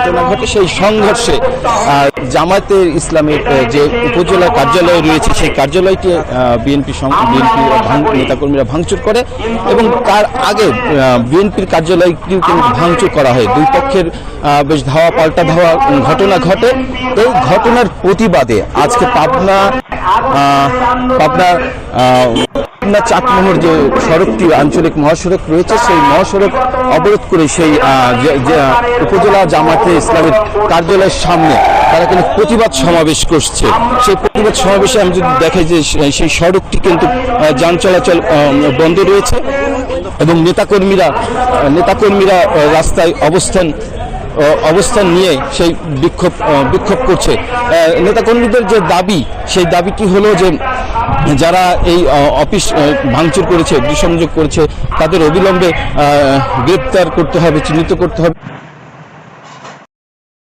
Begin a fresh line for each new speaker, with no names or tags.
ঘটনা ঘটে সেই সংঘর্ষে জামায়াতের ইসলামের যে উপজেলা কার্যালয় রয়েছে, সেই কার্যালয়টি বিএনপি বিএনপি নেতাকর্মীরা ভাঙচুর করে এবং তার আগে বিএনপির কার্যালয়টিও কিন্তু ভাঙচুর করা হয়। দুই পক্ষের বেশ ধাওয়া, পাল্টা ধাওয়া ঘটনা ঘটে। এই ঘটনার প্রতিবাদে আজকে পাবনা পাবনা পাবনা চাকমোহর যে সড়কটি, আঞ্চলিক মহাসড়ক রয়েছে, সেই মহাসড়ক অবরোধ করে সেই উপজেলা জামাতে ইসলামের কার্যালয়ের সামনে তারা কিন্তু প্রতিবাদ সমাবেশ করছে। সেই প্রতিবাদ সমাবেশে আমি যদি দেখাই যে সেই সড়কটি কিন্তু যান চলাচল বন্ধ রয়েছে এবং নেতাকর্মীরা নেতাকর্মীরা রাস্তায় অবস্থান অবস্থান নিয়ে সেই বিক্ষোভ বিক্ষোভ করছে। নেতাকর্মীদের যে দাবি, সেই দাবিটি হলো যে যারা এই অফিস ভাঙচুর করেছে, অগ্নিসংযোগ করেছে, তাদের অবিলম্বে গ্রেপ্তার করতে হবে, চিহ্নিত করতে হবে।